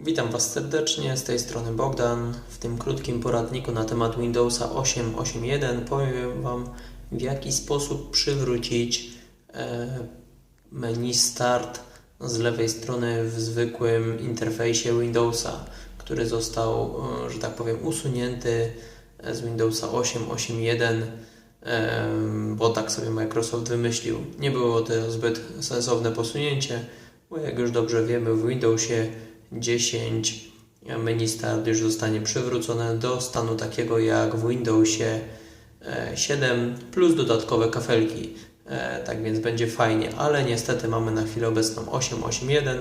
Witam Was serdecznie, z tej strony Bogdan. W tym krótkim poradniku na temat Windowsa 8.8.1 powiem Wam, w jaki sposób przywrócić e, menu Start z lewej strony w zwykłym interfejsie Windowsa, który został, e, że tak powiem, usunięty z Windowsa 8.8.1 e, bo tak sobie Microsoft wymyślił. Nie było to zbyt sensowne posunięcie, bo jak już dobrze wiemy, w Windowsie 10 menu Start już zostanie przywrócone do stanu takiego jak w Windowsie e, 7 plus dodatkowe kafelki. E, Tak więc będzie fajnie, ale niestety mamy na chwilę obecną 8.8.1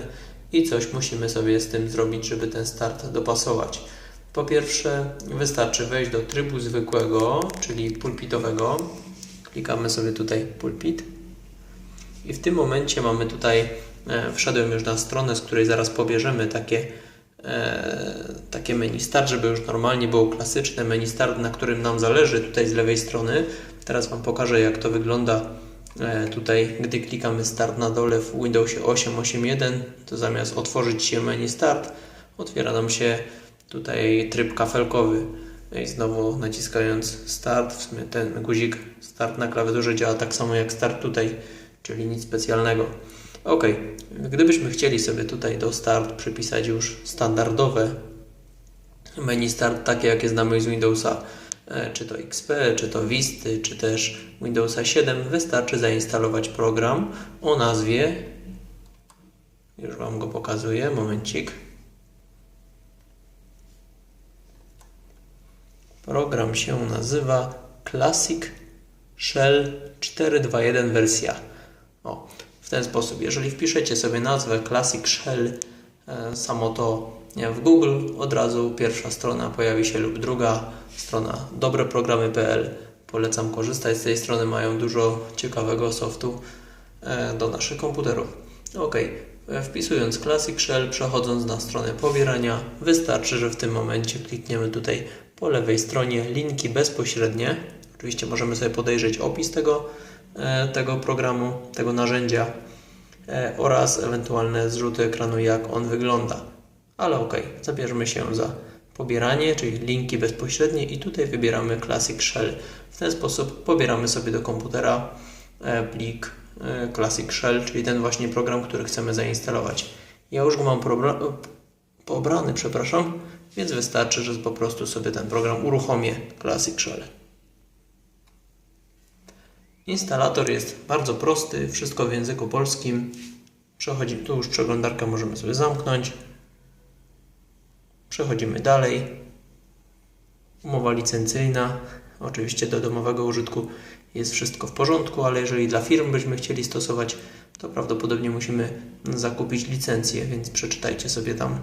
i coś musimy sobie z tym zrobić, żeby ten start dopasować. Po pierwsze, wystarczy wejść do trybu zwykłego, czyli pulpitowego. Klikamy sobie tutaj pulpit. I w tym momencie mamy tutaj, e, wszedłem już na stronę, z której zaraz pobierzemy takie, e, takie menu start, żeby już normalnie było klasyczne menu start, na którym nam zależy tutaj z lewej strony. Teraz Wam pokażę jak to wygląda e, tutaj, gdy klikamy start na dole w Windowsie 8.8.1, to zamiast otworzyć się menu start, otwiera nam się tutaj tryb kafelkowy. No I znowu naciskając start, w sumie ten guzik start na klawiaturze działa tak samo jak start tutaj, czyli nic specjalnego. Ok, gdybyśmy chcieli sobie tutaj do start przypisać już standardowe menu start, takie jakie znamy z Windowsa, e, czy to XP, czy to Visty, czy też Windowsa 7, wystarczy zainstalować program o nazwie, już Wam go pokazuję, momencik. Program się nazywa Classic Shell 4.2.1 wersja. O, ten sposób. Jeżeli wpiszecie sobie nazwę Classic Shell, e, samo to w Google, od razu pierwsza strona pojawi się lub druga strona dobreprogramy.pl. Polecam korzystać z tej strony, mają dużo ciekawego softu e, do naszych komputerów. Ok, e, wpisując Classic Shell, przechodząc na stronę pobierania, wystarczy, że w tym momencie klikniemy tutaj po lewej stronie linki bezpośrednie. Oczywiście możemy sobie podejrzeć opis tego, tego programu, tego narzędzia e, oraz ewentualne zrzuty ekranu, jak on wygląda. Ale ok, zabierzmy się za pobieranie, czyli linki bezpośrednie i tutaj wybieramy Classic Shell. W ten sposób pobieramy sobie do komputera e, plik e, Classic Shell, czyli ten właśnie program, który chcemy zainstalować. Ja już go mam pobrany, przepraszam, więc wystarczy, że po prostu sobie ten program uruchomię Classic Shell. Instalator jest bardzo prosty, wszystko w języku polskim. Przechodzi, tu już przeglądarkę możemy sobie zamknąć. Przechodzimy dalej. Umowa licencyjna. Oczywiście do domowego użytku jest wszystko w porządku, ale jeżeli dla firm byśmy chcieli stosować, to prawdopodobnie musimy zakupić licencję, więc przeczytajcie sobie tam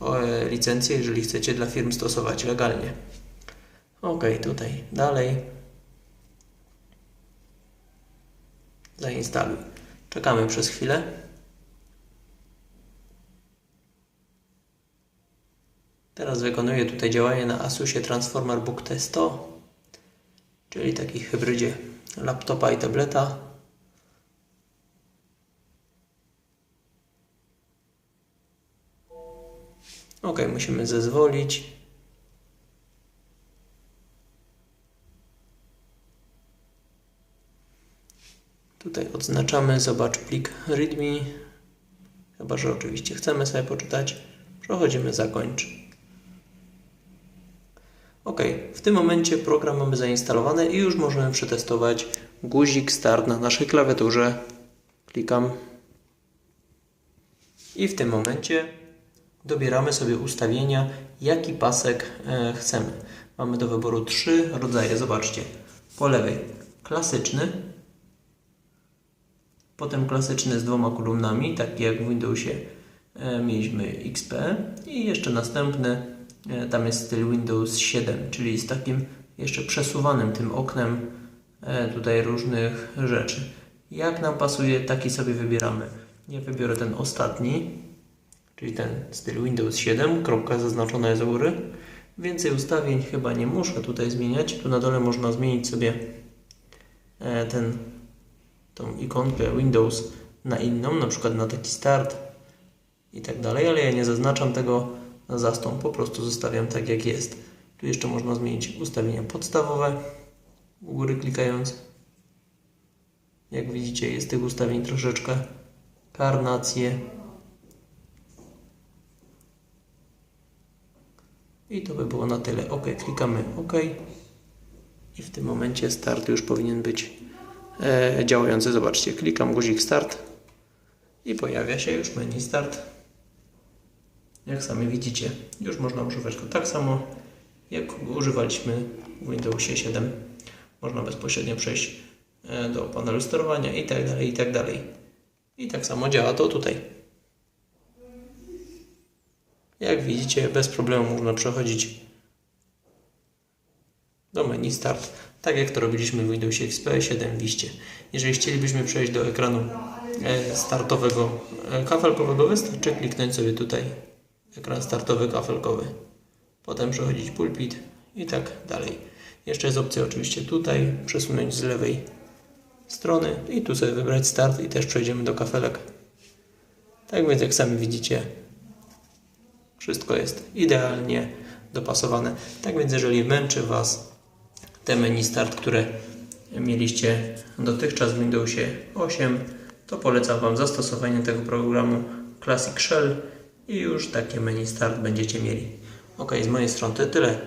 e, licencję, jeżeli chcecie dla firm stosować legalnie. Ok, tutaj dalej. Zainstaluj. Czekamy przez chwilę. Teraz wykonuję tutaj działanie na Asusie Transformer Book T100, czyli taki hybrydzie laptopa i tableta. Ok, musimy zezwolić. Tutaj odznaczamy, zobacz plik readme. Chyba, że oczywiście chcemy sobie poczytać. Przechodzimy zakończ. Ok, w tym momencie program mamy zainstalowany i już możemy przetestować guzik start na naszej klawiaturze. Klikam. I w tym momencie dobieramy sobie ustawienia, jaki pasek e, chcemy. Mamy do wyboru trzy rodzaje. Zobaczcie. Po lewej klasyczny, potem klasyczny z dwoma kolumnami, taki jak w Windowsie e, mieliśmy XP i jeszcze następny, e, tam jest styl Windows 7, czyli z takim jeszcze przesuwanym tym oknem e, tutaj różnych rzeczy. Jak nam pasuje, taki sobie wybieramy. Ja wybiorę ten ostatni, czyli ten styl Windows 7, kropka zaznaczona jest u góry. Więcej ustawień chyba nie muszę tutaj zmieniać. Tu na dole można zmienić sobie ten, tą ikonkę Windows na inną, na przykład na taki start. i tak dalej, ale ja nie zaznaczam tego na zastąp, po prostu zostawiam tak jak jest. Tu jeszcze można zmienić ustawienia podstawowe u góry klikając. Jak widzicie jest tych ustawień troszeczkę. Karnacje. I to by było na tyle. OK, klikamy OK. I w tym momencie start już powinien być działający. Zobaczcie, klikam guzik start i pojawia się już menu start. Jak sami widzicie, już można używać go tak samo jak używaliśmy w Windowsie 7. Można bezpośrednio przejść e, do panelu sterowania i tak dalej, i tak dalej. I tak samo działa to tutaj. Jak widzicie, bez problemu można przechodzić do menu Start, tak jak to robiliśmy w Windowsie XP 7 liście. Jeżeli chcielibyśmy przejść do ekranu e, startowego e, kafelkowego, wystarczy kliknąć sobie tutaj ekran startowy kafelkowy. Potem przechodzić pulpit i tak dalej. Jeszcze jest opcja oczywiście tutaj, przesunąć z lewej strony i tu sobie wybrać start i też przejdziemy do kafelek. Tak więc jak sami widzicie, wszystko jest idealnie dopasowane. Tak więc jeżeli męczy Was te menu start, które mieliście dotychczas w Windowsie 8, to polecam Wam zastosowanie tego programu Classic Shell i już takie menu start będziecie mieli. Ok, z mojej strony to tyle.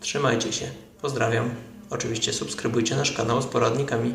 Trzymajcie się. Pozdrawiam. Oczywiście subskrybujcie nasz kanał z poradnikami.